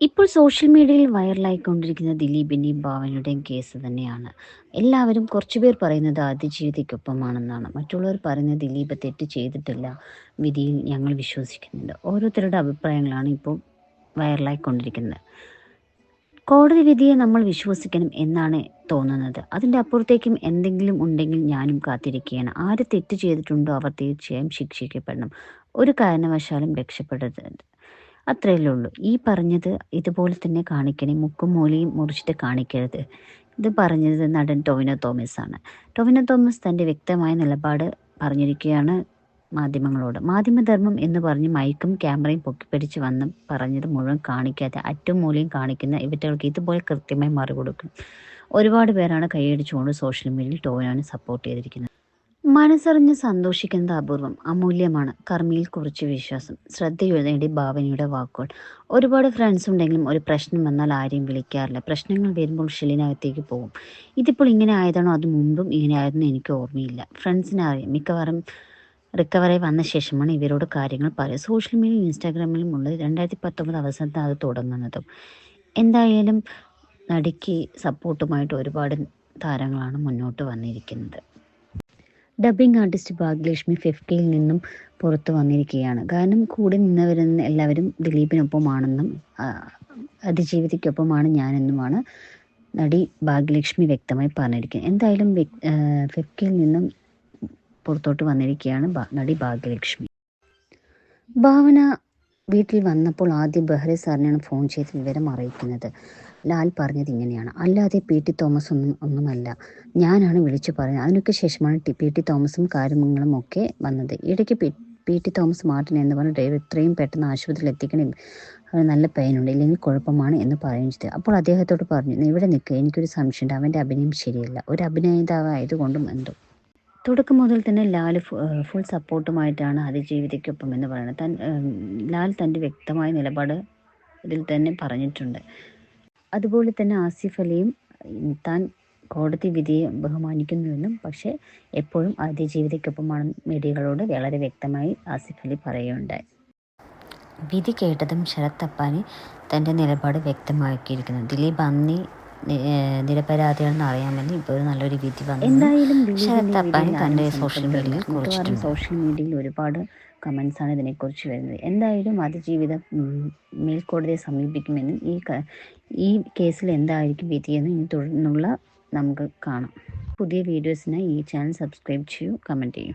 ഇപ്പോൾ സോഷ്യൽ മീഡിയയിൽ വൈറലായിക്കൊണ്ടിരിക്കുന്ന ദിലീപിന്റെയും ഭാവനയുടെയും കേസ് തന്നെയാണ്. എല്ലാവരും കുറച്ചുപേർ പറയുന്നത് അതിജീവിതയ്ക്കൊപ്പമാണെന്നാണ്. മറ്റുള്ളവർ പറയുന്നത് ദിലീപ് തെറ്റ് ചെയ്തിട്ടില്ല വിധിയിൽ ഞങ്ങൾ വിശ്വസിക്കുന്നുണ്ട്. ഓരോരുത്തരുടെ അഭിപ്രായങ്ങളാണ് ഇപ്പോൾ വൈറലായിക്കൊണ്ടിരിക്കുന്നത്. കോടതി വിധിയെ നമ്മൾ വിശ്വസിക്കണം എന്നാണ് തോന്നുന്നത്. അതിന്റെ അപ്പുറത്തേക്കും എന്തെങ്കിലും ഉണ്ടെങ്കിൽ ഞാനും കാത്തിരിക്കുകയാണ്. ആര് തെറ്റ് ചെയ്തിട്ടുണ്ടോ അവർ തീർച്ചയായും ശിക്ഷിക്കപ്പെടണം. ഒരു കാരണവശാലും രക്ഷപ്പെടരുത്. അത്രയല്ലേ ഉള്ളൂ. ഈ പറഞ്ഞത് ഇതുപോലെ തന്നെ കാണിക്കണേ. മുക്കും മൂലയും മുറിച്ചിട്ട് കാണിക്കരുത്. ഇത് പറഞ്ഞത് നടൻ ടൊവിനോ തോമസ് ആണ് ടൊവിനോ തോമസ് തന്റെ വ്യക്തമായ നിലപാട് പറഞ്ഞിരിക്കുകയാണ് മാധ്യമങ്ങളോട്. മാധ്യമധർമ്മം എന്ന് പറഞ്ഞ് മൈക്കും ക്യാമറയും പൊക്കിപ്പിടിച്ച് വന്ന് പറഞ്ഞത് മുഴുവൻ കാണിക്കാതെ അറ്റും മൂലയും കാണിക്കുന്ന ഇവറ്റകൾക്ക് ഇതുപോലെ കൃത്യമായി മറുകൊടുക്കും ഒരുപാട് പേരാണ് കൈയടിച്ചുകൊണ്ട് സോഷ്യൽ മീഡിയയിൽ ടോവിനോനെ സപ്പോർട്ട് ചെയ്തിരിക്കുന്നത്. മനസ്സറിഞ്ഞ് സന്തോഷിക്കുന്നത് അപൂർവം അമൂല്യമാണ്. കർമ്മിയിൽ കുറച്ച് വിശ്വാസം ശ്രദ്ധയുടേണ്ടി ഭാവനയുടെ വാക്കുകൾ. ഒരുപാട് ഫ്രണ്ട്സ് ഉണ്ടെങ്കിലും ഒരു പ്രശ്നം വന്നാൽ ആരെയും വിളിക്കാറില്ല. പ്രശ്നങ്ങൾ വരുമ്പോൾ ഷെല്ലിനകത്തേക്ക് പോകും. ഇതിപ്പോൾ ഇങ്ങനെ ആയതാണോ? അത് മുമ്പും ഇങ്ങനെ ആയിരുന്നു എനിക്ക് ഓർമ്മയില്ല. ഫ്രണ്ട്സിനെ അറിയാം. മിക്കവാറും റിക്കവറി വന്ന ശേഷമാണ് ഇവരോട് കാര്യങ്ങൾ പറയുക. സോഷ്യൽ മീഡിയ ഇൻസ്റ്റാഗ്രാമിലും ഉള്ളത് രണ്ടായിരത്തി പത്തൊമ്പത് അവസാനത്തെ അത് തുടങ്ങുന്നതും. എന്തായാലും നടിക്ക് സപ്പോർട്ടുമായിട്ട് ഒരുപാട് താരങ്ങളാണ് മുന്നോട്ട് വന്നിരിക്കുന്നത്. ഡബ്ബിംഗ് ആർട്ടിസ്റ്റ് ഭാഗ്യലക്ഷ്മി ഫിഫ്റ്റിയിൽ നിന്നും പുറത്തു വന്നിരിക്കുകയാണ്. ഗാനം കൂടെ നിന്നവരെന്ന് എല്ലാവരും ദിലീപിനൊപ്പമാണെന്നും അതിജീവിതയ്ക്കൊപ്പമാണ് ഞാനെന്നുമാണ് നടി ഭാഗ്യലക്ഷ്മി വ്യക്തമായി പറഞ്ഞിരിക്കുന്നത്. എന്തായാലും ഫിഫ്റ്റിയിൽ നിന്നും പുറത്തോട്ട് വന്നിരിക്കുകയാണ് നടി ഭാഗ്യലക്ഷ്മി. ഭാവന വീട്ടിൽ വന്നപ്പോൾ ആദ്യം ബെഹ്റെ സാറിനെയാണ് ഫോൺ ചെയ്ത് വിവരം അറിയിക്കുന്നത്. ലാൽ പറഞ്ഞത് ഇങ്ങനെയാണ്. അല്ലാതെ പി ടി തോമസ് ഒന്നും ഒന്നുമല്ല. ഞാനാണ് വിളിച്ചു പറഞ്ഞത്. അതിനൊക്കെ ശേഷമാണ് പി ടി തോമസും കാര്യങ്ങളും ഒക്കെ വന്നത്. ഇടയ്ക്ക് പി ടി തോമസ് മാർട്ടിൻ എന്ന് പറഞ്ഞ ഡ്രൈവർ ഇത്രയും പെട്ടെന്ന് ആശുപത്രിയിൽ എത്തിക്കണം നല്ല പെയിനുണ്ട്. ഇല്ലെങ്കിൽ കുഴപ്പമാണ് എന്ന് പറയുകയും അപ്പോൾ അദ്ദേഹത്തോട് പറഞ്ഞു ഇവിടെ നിൽക്കുക എനിക്കൊരു സംശയമുണ്ട്. അവന്റെ അഭിനയം ശരിയല്ല. ഒരു അഭിനേതാവായതുകൊണ്ടും എന്തോ. തുടക്കം മുതൽ തന്നെ ലാൽ ഫുൾ സപ്പോർട്ടുമായിട്ടാണ് അതിജീവിതയ്ക്കൊപ്പം എന്ന് പറയുന്നത്. തൻ ലാൽ തന്റെ വ്യക്തമായ നിലപാട് ഇതിൽ തന്നെ പറഞ്ഞിട്ടുണ്ട്. അതുപോലെ തന്നെ ആസിഫ് അലിയും താൻ കോടതി വിധിയെ ബഹുമാനിക്കുന്നുവെന്നും പക്ഷേ എപ്പോഴും അതിജീവിതയ്ക്കൊപ്പമാണ് മീഡിയകളോട് വളരെ വ്യക്തമായി ആസിഫ് അലി പറയുകയുണ്ടായി. വിധി കേട്ടതും ശരത് തപ്പാനി തന്റെ നിലപാട് വ്യക്തമാക്കിയിരിക്കുന്നു. ദിലീപ് അന്നി നിരപരാധിയാണെന്ന് വേണ്ടി ഇപ്പോൾ ഒരു നല്ലൊരു വിധി വന്നു. എന്തായാലും ശരത്തപ്പാൻ തന്റെ സോഷ്യൽ മീഡിയയിൽ കുറിച്ചിട്ടുണ്ട്. സോഷ്യൽ മീഡിയയിൽ ഒരുപാട് കമൻസ് ആണ് ഇതിനെക്കുറിച്ച് വരുന്നത്. എന്തായാലും അതിജീവിതം മേൽക്കോടതിയെ സമീപിക്കുമെന്നും ഈ ഈ കേസിൽ എന്തായിരിക്കും വിധിയെന്നും ഇനി തുടർന്നുള്ള നമുക്ക് കാണാം. പുതിയ വീഡിയോസിനായി ഈ ചാനൽ സബ്സ്ക്രൈബ് ചെയ്യൂ കമന്റ് ചെയ്യൂ.